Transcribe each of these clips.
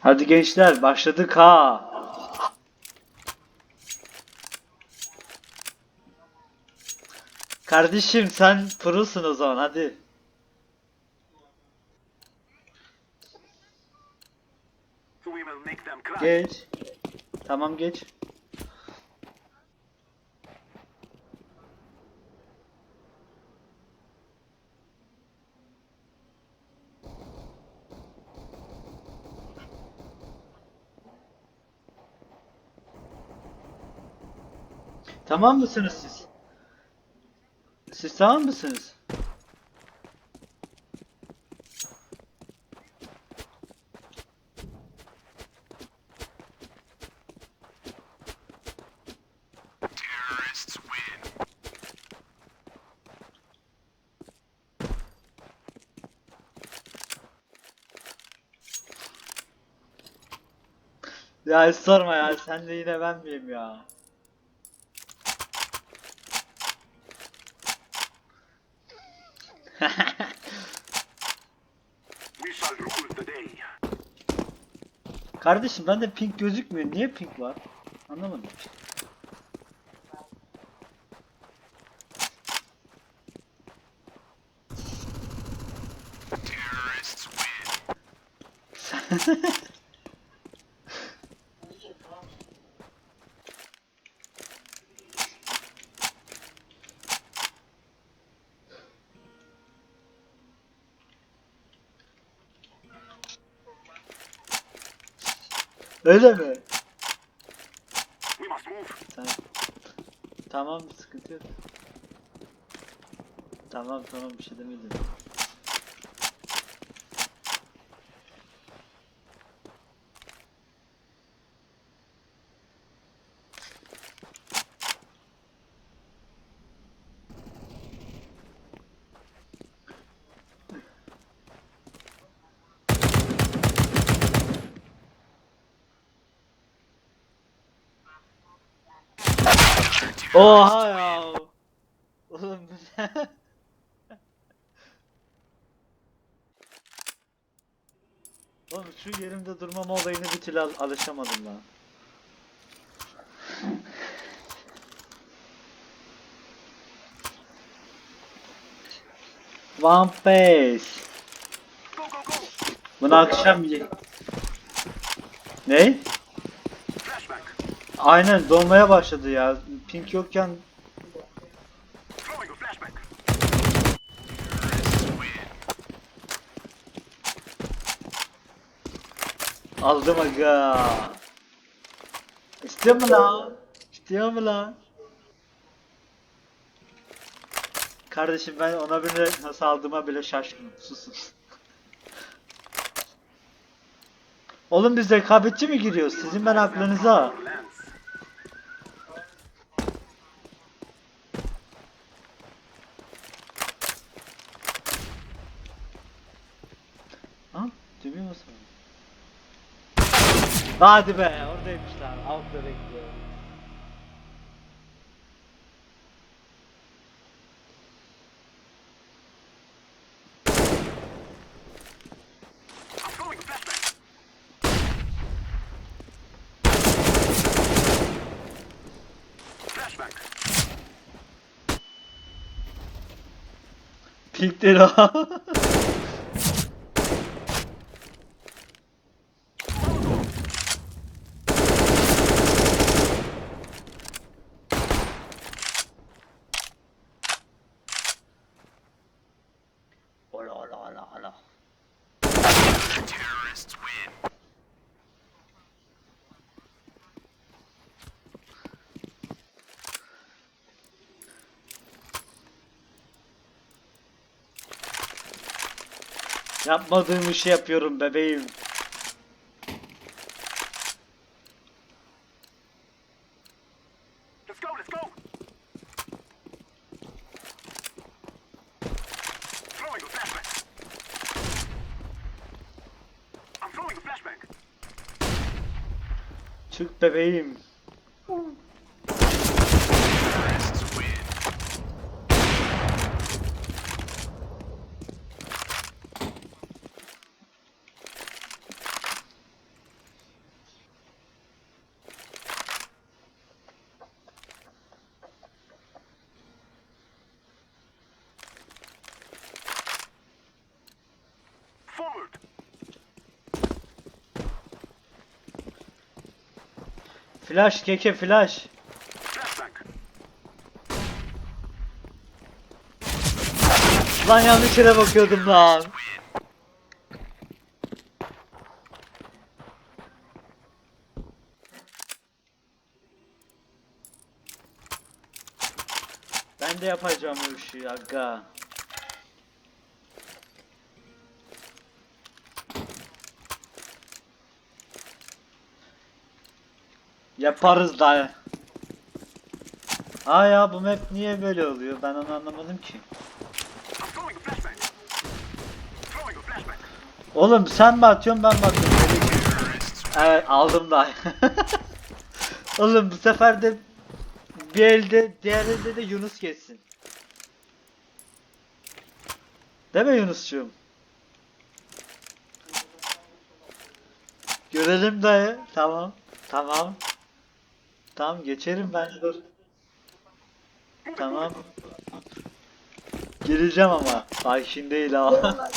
Hadi gençler başladık ha. Kardeşim sen prosun o zaman hadi. Geç. Tamam geç. Tamam mısınız siz? Siz tamam mısınız? Ya sorma ya sen de yine ben miyim ya? Kardeşim bende pink gözükmüyor. Niye pink var? Anlamadım. Öyle mi? Tamam. Tamam sıkıntı yok. Tamam tamam bir şey demedim. Oha ya. Oğlum bu ne? Oğlum şu yerimde durmama olayını bir türlü al- alışamadım lan. One Piece. Bunu akşam ye. Ne? Aynen dolmaya başladı ya. Pink yokken aldım aga. İstiyor mu lan? İstiyor mu lan? Kardeşim ben ona bile nasıl aldığıma bile şaşkınım. Susun. Oğlum biz rekabetçi mi giriyoruz? Sizin ben aklınıza. Lance. Ha? Düğmeye mi basalım? Hadi be oradaymışlar. Altta bekliyor. I'm throwing Yapmadığım işi yapıyorum bebeğim. Let's go, let's go. Throwing a flashback. I'm throwing a flashback. Çık bebeğim. Terrorists win. Flash keke flash. Lan yanlış yere bakıyordum lan. Ben de yapacağım o işi aga. Yaparız da. Aa ya bu map niye böyle oluyor? Ben onu anlamadım ki. Oğlum sen mi atıyorsun ben mi atıyorum? Evet aldım da. Oğlum bu sefer de bir elde diğer elde de Yunus geçsin. Değil mi Yunus'cuğum? Görelim dayı. Tamam. Tamam. Tamam geçerim ben dur. Tamam. Gireceğim ama. Sakin değil ha.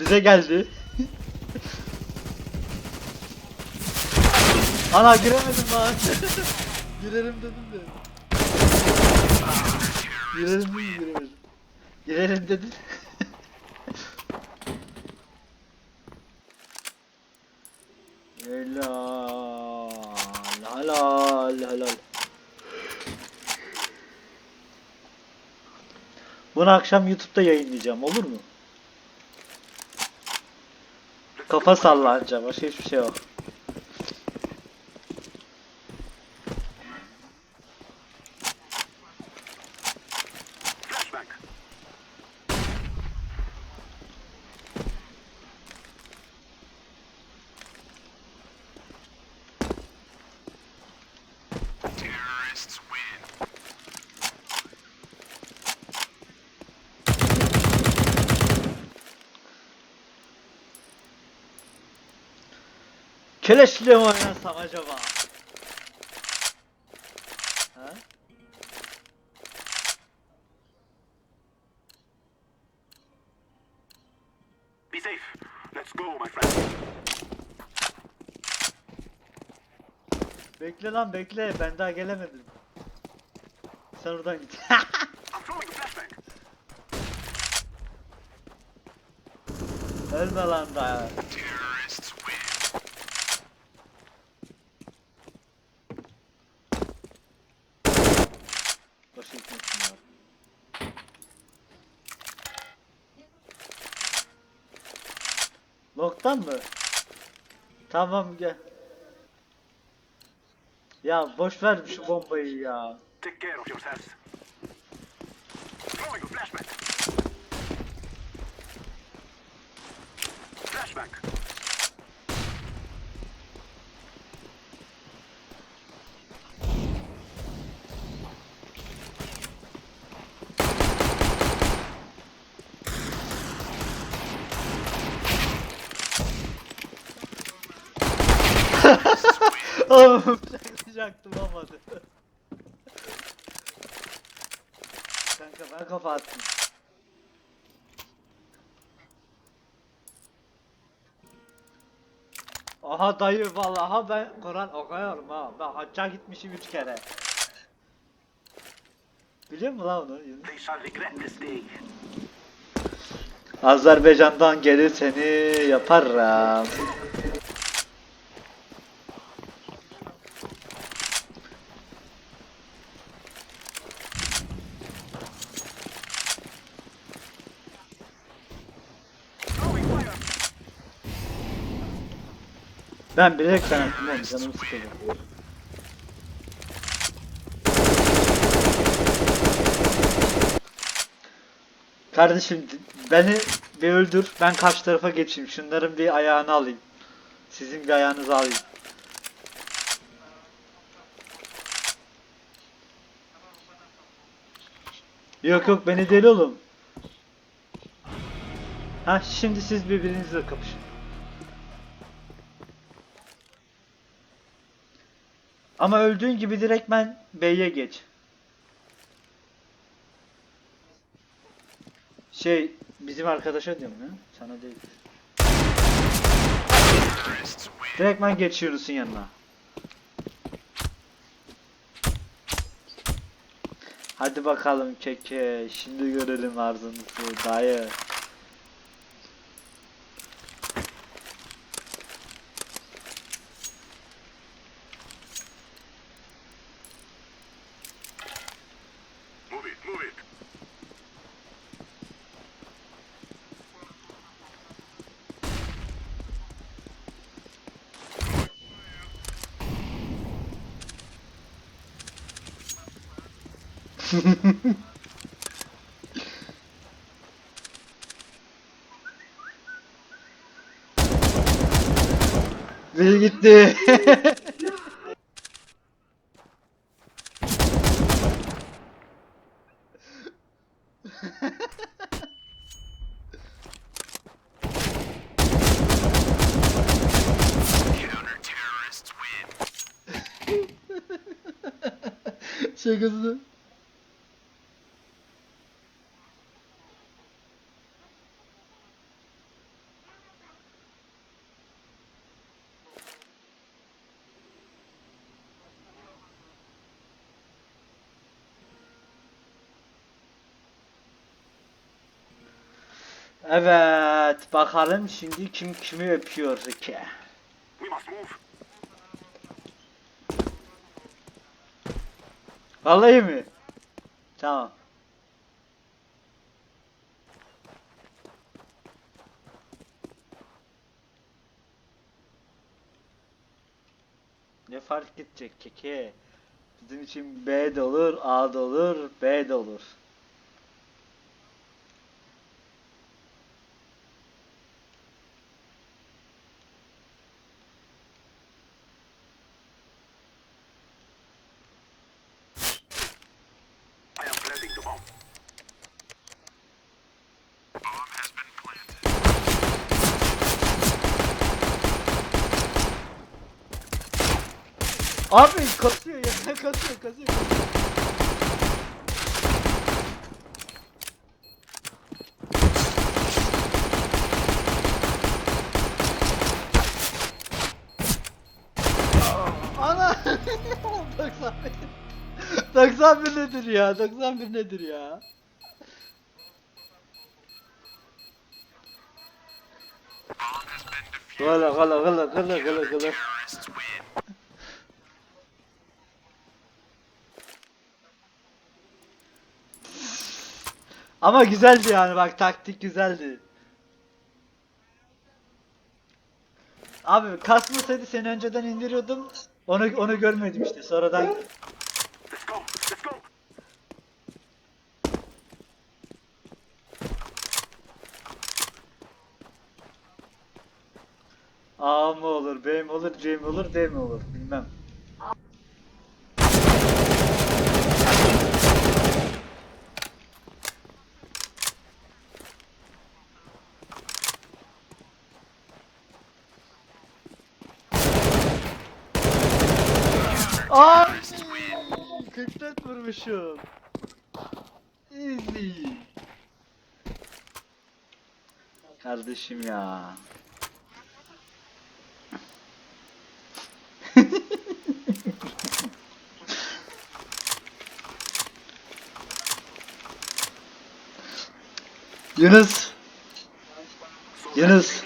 Bize geldi. Ana giremedim lan. Girelim dedim de. Girelim mi giremedim. Girelim dedim. Bunu akşam YouTube'da yayınlayacağım olur mu? Kafa sallanca başka hiçbir şey yok. Keleşle mi oynasam acaba? Ha? Be safe. Let's go, my friend. Bekle lan bekle ben daha gelemedim. Sen oradan git. Ölme lan daha. Terrorists win. Boş gitmesin ya. Loktan mı? Tamam gel. Ya boş ver şu bombayı ya. Take bıçaklayacaktım olmadı. Kanka ben kafa attım. Aha dayı vallahi ben Kur'an okuyorum ha. Ben hacca gitmişim üç kere. Biliyor musun lan onu? Azerbaycan'dan gelir seni yaparım. Ben bilerek sen attım oğlum canımı sıkıldı. Kardeşim beni bir öldür ben karşı tarafa geçeyim şunların bir ayağını alayım. Sizin bir ayağınızı alayım. Yok yok beni değil oğlum. Ha şimdi siz birbirinizle kapışın. Ama öldüğün gibi direktmen B'ye geç. Şey bizim arkadaşa diyorum ya. Sana değil. Direktman geç Yunus'un yanına. Hadi bakalım keke. Şimdi görelim arzınızı dayı. Biri gitti. Şakası. Evet, bakalım şimdi kim kimi öpüyor ki? Vallahi mi? Tamam. Ne fark edecek keke? Bizim için B de olur, A da olur, B de olur. Abi kasıyor ya, kasıyor, kasıyor, kasıyor. Ana! 91. 91 nedir ya? 91 nedir ya? Gala gala gala gala gala gala. Ama güzeldi yani bak taktik güzeldi. Abi kasmasaydı seni önceden indiriyordum. Onu onu görmedim işte. Sonradan. A mı olur, B mi olur, C mi olur, D mi olur bilmem. 44 vurmuşum. Easy. Kardeşim ya. Yunus. Yunus.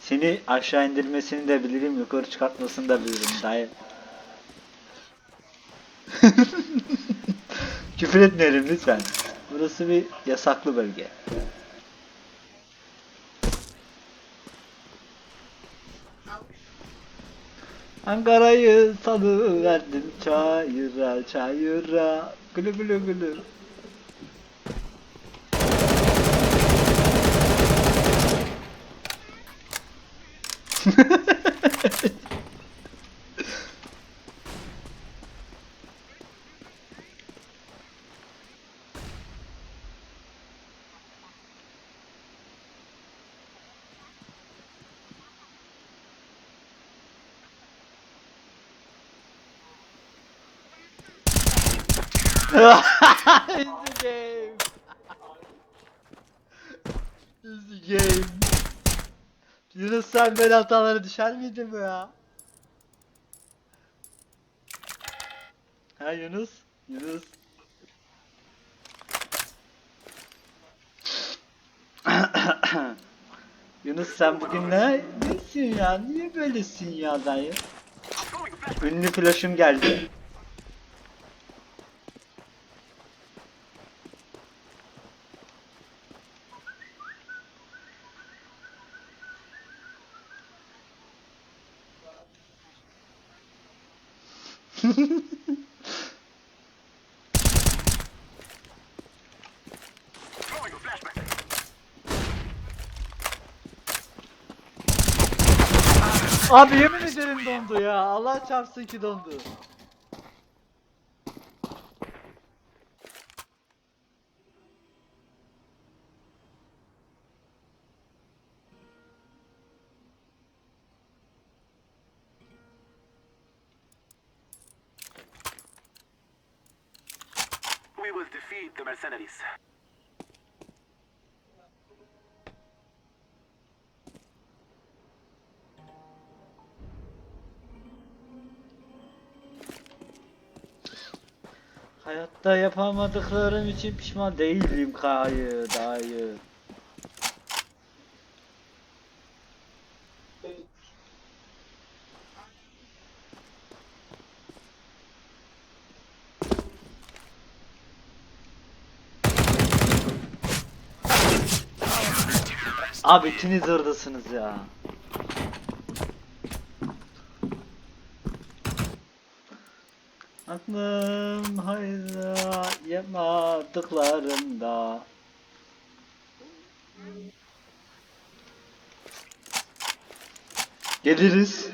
Seni aşağı indirmesini de bilirim, yukarı çıkartmasını da bilirim dayı. Küfür etmeyelim lütfen. Burası bir yasaklı bölge. Ankara'yı salıverdim çayıra çayıra gülü gülü gülü. It's the game. Easy game. Yunus sen böyle hatalara düşer miydin bu ya? Ha Yunus? Yunus. Yunus sen bugün ne? Nesin ya? Niye böylesin ya dayı? Ünlü flaşım geldi. Abi yemin ederim dondu ya. Allah çarpsın ki dondu. We will defeat the mercenaries. Hayatta yapamadıklarım için pişman değilim kayı dayı. Abi ikiniz oradasınız ya. Aklım hayra yapmadıklarımda Geliriz.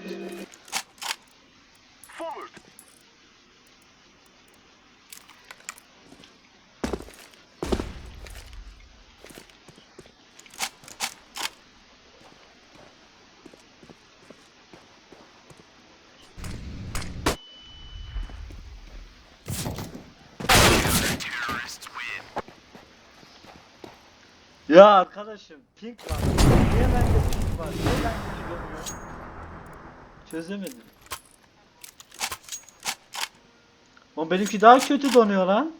Ya arkadaşım pink var. Niye bende pink var? Niye bende dönüyor? Çözemedim. Oğlum benimki daha kötü donuyor lan.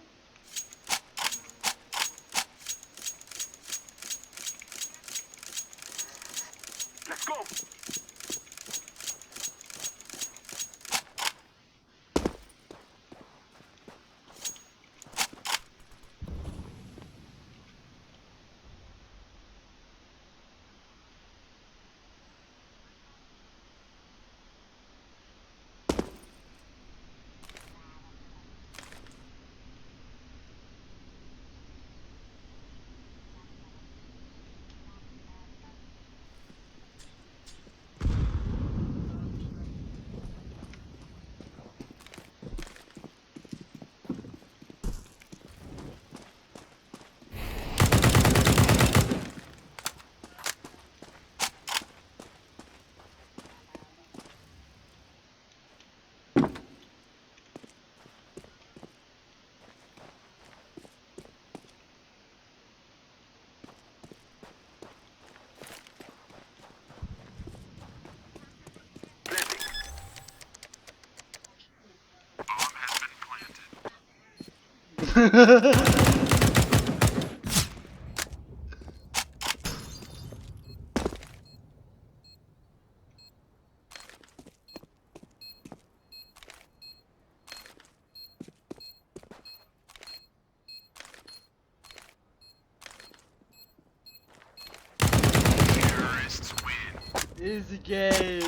Easy game.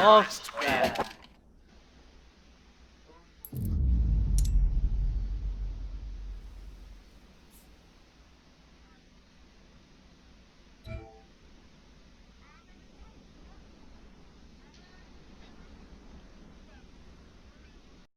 Of.